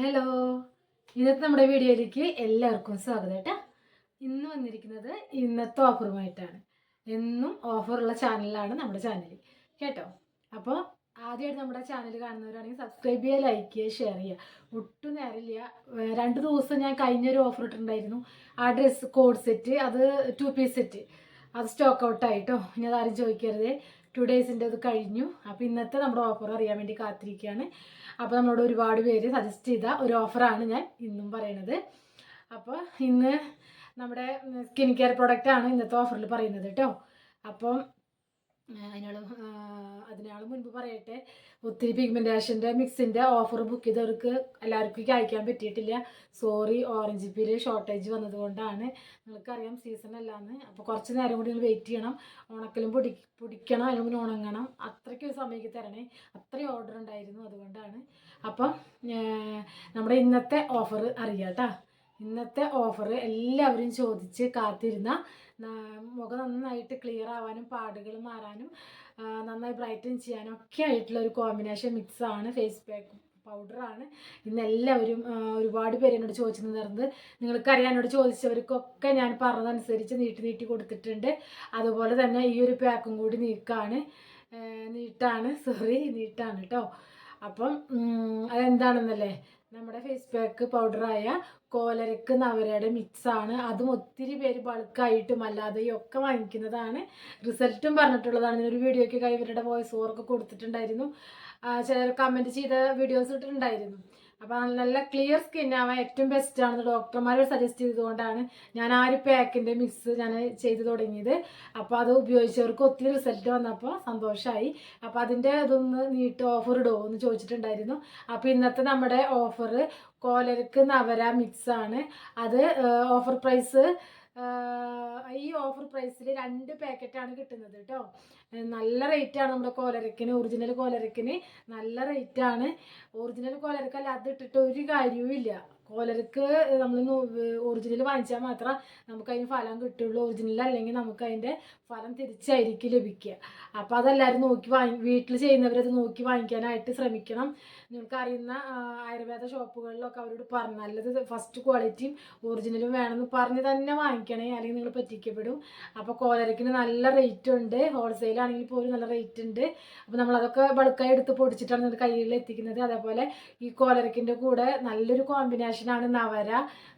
Hello ഇന്നത്തെ നമ്മുടെ വീഡിയോയിലേക്ക് എല്ലാവർക്കും സ്വാഗതം കേട്ടോ. ഇന്ന് വന്നിരിക്കുന്നത് ഇന്നത്തെ ഓഫറുമായിട്ടാണ് എന്നും ഓഫറുള്ള ചാനലാണ് നമ്മുടെ ചാനൽ കേട്ടോ? അപ്പോൾ ആദ്യമായിട്ട് നമ്മുടെ ചാനൽ കാണുന്നവരാണെങ്കിൽ സബ്സ്ക്രൈബ് ചെയ്യുക ലൈക്ക് ചെയ്യുക ഷെയർ ചെയ്യുക. ഒട്ടും നേരമില്ല. രണ്ട് ദിവസം ഞാൻ കഴിഞ്ഞൊരു ഓഫർ ഇട്ടിട്ടുണ്ടായിരുന്നു. ആ ഡ്രസ്സ് കോഡ് സെറ്റ് അത് ടു പീസ് സെറ്റ് അത് സ്റ്റോക്ക് ഔട്ടായിട്ടോ ഇനി അതാരും ചോദിക്കരുത്. ടു ഡേയ്സിന്റെ അത് കഴിഞ്ഞു. അപ്പോൾ ഇന്നത്തെ നമ്മുടെ ഓഫർ അറിയാൻ വേണ്ടി കാത്തിരിക്കുകയാണ്. അപ്പോൾ നമ്മളോട് ഒരുപാട് പേര് സജസ്റ്റ് ചെയ്ത ഒരു ഓഫറാണ് ഞാൻ ഇന്നും പറയണത്. അപ്പോൾ ഇന്ന് നമ്മുടെ സ്കിൻ കെയർ പ്രൊഡക്റ്റാണ് ഇന്നത്തെ ഓഫറിൽ പറയുന്നത് കേട്ടോ. അപ്പം അതിനാളും അതിനാളും മുൻപ് പറയട്ടെ ഒത്തിരി പിഗ്മെന്റേഷന്റെ മിക്സിന്റെ ഓഫർ ബുക്ക് ചെയ്തവർക്ക് എല്ലാവർക്കും അയക്കാൻ പറ്റിയിട്ടില്ല. സോറി ഓറഞ്ച് പീൽ ഷോർട്ടേജ് വന്നതുകൊണ്ടാണ്. നിങ്ങൾക്കറിയാം സീസൺ അല്ലാന്ന്. അപ്പോൾ കുറച്ച് നേരം കൂടി നിങ്ങൾ വെയിറ്റ് ചെയ്യണം. ഉണക്കലും പൊടി പൊടിക്കണം അതിന് മുന്നേ ഉണങ്ങണം. അത്രയ്ക്ക് ഒരു സമയത്ത് തരണേ. അത്രയും ഓർഡർ ഉണ്ടായിരുന്നു അതുകൊണ്ടാണ്. അപ്പം നമ്മുടെ ഇന്നത്തെ ഓഫർ അറിയാം കേട്ടോ ഇന്നത്തെ ഓഫർ എല്ലാവരും ചോദിച്ച് കാത്തിരുന്ന മുഖം നന്നായിട്ട് ക്ലിയർ ആവാനും പാടുകൾ മാറാനും നന്നായി ബ്രൈറ്റൻ ചെയ്യാനും ഒക്കെ ആയിട്ടുള്ള ഒരു കോമ്പിനേഷൻ മിക്സ് ആണ്. ഫേസ് പാക്ക് പൗഡറാണ് ഇന്ന് എല്ലാവരും ഒരുപാട് പേര് എന്നോട് ചോദിച്ചു നിന്നിരുന്നത് നിങ്ങൾക്കറിയാം എന്നോട് ചോദിച്ചവർക്കൊക്കെ ഞാൻ പറഞ്ഞതനുസരിച്ച് നീട്ടി നീട്ടി കൊടുത്തിട്ടുണ്ട്. അതുപോലെ തന്നെ ഈ ഒരു പാക്കും കൂടി നീക്കാണ്. നീട്ടാണ്. സോറി നീട്ടാണ് കേട്ടോ അപ്പം അതെന്താണെന്നല്ലേ? നമ്മുടെ ഫേസ് പാക്ക് പൗഡറായ കോലരക്ക് നവരയുടെ മിക്സാണ് അതും ഒത്തിരി പേര് ബൾക്കായിട്ടും അല്ലാതെയും ഒക്കെ വാങ്ങിക്കുന്നതാണ്. റിസൾട്ടും പറഞ്ഞിട്ടുള്ളതാണ്. ഇതിനൊരു വീഡിയോയ്ക്ക് ഇവരുടെ വോയിസ് ഓവറൊക്കെ കൊടുത്തിട്ടുണ്ടായിരുന്നു. ചിലർ കമന്റ് ചെയ്ത വീഡിയോസ് ഇട്ടിട്ടുണ്ടായിരുന്നു. അപ്പോൾ നല്ല ക്ലിയർ സ്കിൻ ആവാൻ ഏറ്റവും ബെസ്റ്റ് ആണെന്ന് ഡോക്ടർമാർ സജസ്റ്റ് ചെയ്തുകൊണ്ടാണ് ഞാൻ ആ ഒരു മിക്സ് ഞാൻ ചെയ്തു തുടങ്ങിയത്. അപ്പോൾ അത് ഉപയോഗിച്ചവർക്ക് ഒത്തിരി റിസൾട്ട് വന്നപ്പോൾ സന്തോഷമായി അപ്പോൾ അതിന്റെ അതൊന്ന് നീട്ട് ഓഫർ ഇടുമോ എന്ന് ചോദിച്ചിട്ടുണ്ടായിരുന്നു. അപ്പോൾ ഇന്നത്തെ നമ്മുടെ ഓഫർ കോലർക്ക് നവര ആണ്. അത് ഓഫർ പ്രൈസ് ഈ ഓഫർ പ്രൈസിൽ രണ്ട് പാക്കറ്റാണ് കിട്ടുന്നത് കേട്ടോ നല്ല റേറ്റാണ് നമ്മുടെ കോലരക്കിന് ഒറിജിനൽ കോലരക്കിന്. നല്ല റേറ്റാണ് ഒറിജിനൽ കോലരക്കല്ല അത് ഇട്ടിട്ട് ഒരു കാര്യവും ഇല്ല കോലരക്ക് നമ്മൾ ഒറിജിനൽ വാങ്ങിച്ചാൽ മാത്രം നമുക്ക് അതിന് ഫലം കിട്ടുള്ളൂ. ഒറിജിനൽ അല്ലെങ്കിൽ നമുക്ക് അതിന്റെ ഫലം തിരിച്ചായിരിക്കും ലഭിക്കുക. അപ്പോൾ അതെല്ലാവരും നോക്കി വാങ്ങി വീട്ടിൽ ചെയ്യുന്നവരത് നോക്കി വാങ്ങിക്കാനായിട്ട് ശ്രമിക്കണം. നിങ്ങൾക്ക് അറിയുന്ന ആയുർവേദ ഷോപ്പുകളിലൊക്കെ അവരോട് പറഞ്ഞു നല്ലത് ഫസ്റ്റ് ക്വാളിറ്റിയും ഒറിജിനലും വേണമെന്ന് പറഞ്ഞ് തന്നെ വാങ്ങിക്കണേ അല്ലെങ്കിൽ നിങ്ങൾ പറ്റിക്കപ്പെടും. അപ്പോൾ കോലരക്കിന് നല്ല റേറ്റ് ഉണ്ട്. ഹോൾസെയിലാണെങ്കിൽ പോലും നല്ല റേറ്റ് ഉണ്ട്. അപ്പോൾ നമ്മളതൊക്കെ ബൾക്കായി എടുത്ത് പൊടിച്ചിട്ടാണ് നിങ്ങളുടെ കയ്യിൽ എത്തിക്കുന്നത്. അതേപോലെ ഈ കോലരക്കിന്റെ കൂടെ നല്ലൊരു കോമ്പിനേഷനാണ് നവര.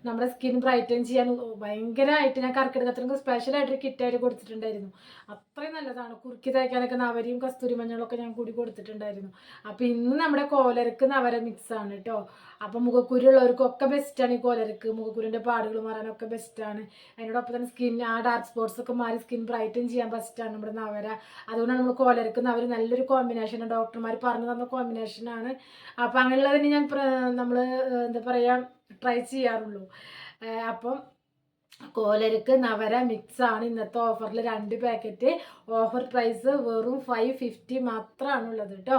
നമ്മുടെ സ്കിൻ ബ്രൈറ്റൻ ചെയ്യാൻ ഭയങ്കരമായിട്ട് ഞാൻ കർക്കിടകത്തിനൊക്കെ സ്പെഷ്യലായിട്ടൊരു കിറ്റായിട്ട് കൊടുത്തിട്ടുണ്ടായിരുന്നു. അത്രയും നല്ലതാണ്. കുറുക്കി തയ്ക്കാനൊക്കെ നവരയും കസ്തൂരി മഞ്ഞളൊക്കെ ഞാൻ കൂടി കൊടുത്തിട്ടുണ്ടായിരുന്നു. അപ്പോൾ ഇന്ന് നമ്മുടെ കോലരക്ക് നവര മിക്സ് ആണ് കേട്ടോ അപ്പോൾ മുഖക്കുരുള്ളവർക്കൊക്കെ ബെസ്റ്റാണ് ഈ കോലരക്ക്. മുഖക്കുരുവിന്റെ പാടുകൾ മാറാനൊക്കെ ബെസ്റ്റാണ് അതിനോടൊപ്പം തന്നെ സ്കിൻ ആ ഡാർക്ക് സ്പോട്ട്സ് ഒക്കെ മാറി സ്കിൻ ബ്രൈറ്റൻ ചെയ്യാൻ ബെസ്റ്റാണ് നമ്മുടെ നവര. അതുകൊണ്ടാണ് നമ്മൾ കോലരക്ക് നവര നല്ലൊരു കോമ്പിനേഷനാണ് ഡോക്ടർമാർ പറഞ്ഞു തന്ന കോമ്പിനേഷനാണ് അപ്പം അങ്ങനെയുള്ളതിന് ഞാൻ നമ്മൾ എന്താ പറയുക ട്രൈ ചെയ്യാറുള്ളൂ. അപ്പം കോലരക്ക് നവര മിക്സ് ആണ് ഇന്നത്തെ ഓഫറിൽ രണ്ട് പാക്കറ്റ് ഓഫർ പ്രൈസ് വെറും ഫൈവ് ഫിഫ്റ്റി മാത്രമാണ് ഉള്ളത് കേട്ടോ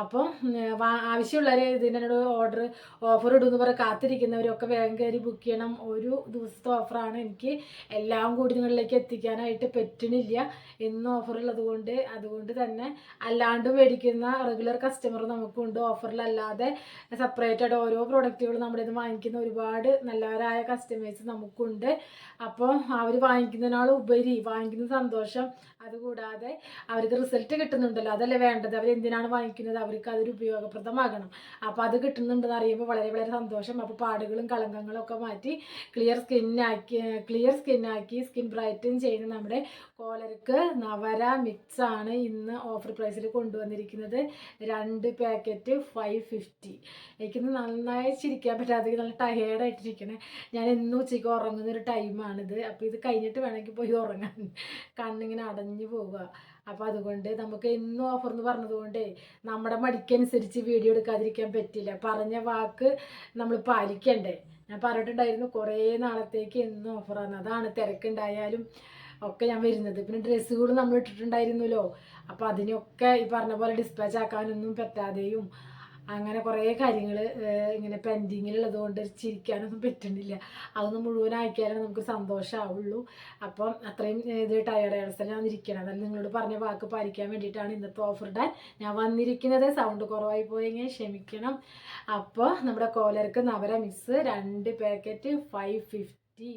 അപ്പം ആവശ്യമുള്ളവർ ഇതിനോട് ഓർഡർ ഓഫർ ഇടുമെന്ന് പറഞ്ഞ് കാത്തിരിക്കുന്നവരൊക്കെ വേഗം കയറി ബുക്ക് ചെയ്യണം. ഒരു ദിവസത്തെ ഓഫറാണ് എനിക്ക് എല്ലാം കൂടി നിങ്ങളിലേക്ക് എത്തിക്കാനായിട്ട് പറ്റണില്ല. ഇന്ന് ഓഫർ ഉള്ളത് കൊണ്ട് അതുകൊണ്ട് തന്നെ അല്ലാണ്ട് മേടിക്കുന്ന റെഗുലർ കസ്റ്റമർ നമുക്കുണ്ട്. ഓഫറിലല്ലാതെ സെപ്പറേറ്റ് ആയിട്ട് ഓരോ പ്രോഡക്റ്റുകൾ നമ്മുടെ ഇത് വാങ്ങിക്കുന്ന ഒരുപാട് നല്ലവരായ കസ്റ്റമേഴ്സ് നമുക്കുണ്ട്. അപ്പോൾ അവർ വാങ്ങിക്കുന്നതിനാൾ ഉപരി വാങ്ങിക്കുന്ന സന്തോഷം. അതുകൂടാതെ അവർക്ക് റിസൾട്ട് കിട്ടുന്നുണ്ടല്ലോ അതല്ലേ വേണ്ടത്? അവർ എന്തിനാണ് വാങ്ങിക്കുന്നത്? അവർക്ക് അതൊരു ഉപയോഗപ്രദമാകണം. അപ്പോൾ അത് കിട്ടുന്നുണ്ടെന്ന് അറിയുമ്പോൾ വളരെ വളരെ സന്തോഷം. അപ്പോൾ പാടുകളും കളങ്കങ്ങളും ഒക്കെ മാറ്റി ക്ലിയർ സ്കിന്നാക്കി ക്ലിയർ സ്കിന്നാക്കി സ്കിൻ ബ്രൈറ്റൻ ചെയ്യുന്ന നമ്മുടെ കോലർക്ക് നവര മിക്സ് ആണ് ഇന്ന് ഓഫർ പ്രൈസിൽ കൊണ്ടുവന്നിരിക്കുന്നത്. രണ്ട് പാക്കറ്റ് ഫൈവ് ഫിഫ്റ്റി എനിക്കിന്ന് നന്നായി ചിരിക്കാൻ പറ്റാതെ നല്ല ടയേർഡായിട്ടിരിക്കണേ ഞാൻ എന്നും ഉച്ചയ്ക്ക് ഉറങ്ങുന്ന ഒരു ടൈമാണിത്. അപ്പോൾ ഇത് കഴിഞ്ഞിട്ട് വേണമെങ്കിൽ പോയി ഉറങ്ങാൻ. കണ്ണിങ്ങനെ അടഞ്ഞു പോവുക. അപ്പോൾ അതുകൊണ്ട് നമുക്ക് എന്നും ഓഫർ എന്ന് പറഞ്ഞതുകൊണ്ടേ നമ്മുടെ മടിക്കനുസരിച്ച് വീഡിയോ എടുക്കാതിരിക്കാൻ പറ്റില്ല. പറഞ്ഞ വാക്ക് നമ്മൾ പാലിക്കണ്ടേ. ഞാൻ പറഞ്ഞിട്ടുണ്ടായിരുന്നു കുറേ നാളത്തേക്ക് എന്നും ഓഫറാണ് അതാണ് തിരക്കുണ്ടായാലും ഒക്കെ ഞാൻ വരുന്നത്. പിന്നെ ഡ്രസ്സുകൾ നമ്മൾ ഇട്ടിട്ടുണ്ടായിരുന്നല്ലോ. അപ്പോൾ അതിനൊക്കെ ഈ പറഞ്ഞ പോലെ ഡിസ്പാച്ച് ആക്കാനൊന്നും പറ്റാതെയും അങ്ങനെ കുറേ കാര്യങ്ങൾ ഇങ്ങനെ പെൻഡിങ്ങിലുള്ളതുകൊണ്ട് ചിരിക്കാനൊന്നും പറ്റുന്നില്ല. അതൊന്ന് മുഴുവൻ ആക്കിയാലേ നമുക്ക് സന്തോഷമാവുള്ളൂ അപ്പം അത്രയും ഇത് ടയർഡ് അവസ്ഥയിൽ ഞാൻ ഇരിക്കണം അതായത് നിങ്ങളോട് പറഞ്ഞ വാക്ക് പാലിക്കാൻ വേണ്ടിയിട്ടാണ് ഇന്നത്തെ ഓഫർ ഇടാൻ ഞാൻ വന്നിരിക്കുന്നത്. സൗണ്ട് കുറവായി പോയെങ്കിൽ ക്ഷമിക്കണം. അപ്പോൾ നമ്മുടെ കോലർക്ക് നവര മിസ് രണ്ട് പാക്കറ്റ് ഫൈവ് ഫിഫ്റ്റി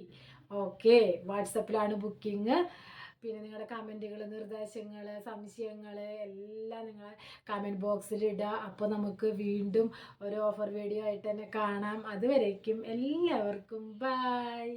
ഓക്കെ വാട്സപ്പിലാണ് ബുക്കിംഗ് പിന്നെ നിങ്ങളുടെ കമന്റുകൾ നിർദ്ദേശങ്ങൾ സംശയങ്ങൾ എല്ലാം നിങ്ങൾ കമന്റ് ബോക്സിൽ ഇടുക അപ്പോൾ നമുക്ക് വീണ്ടും ഒരു ഓഫർ വീഡിയോ ആയിട്ട് തന്നെ കാണാം. അതുവരേക്കും എല്ലാവർക്കും ബൈ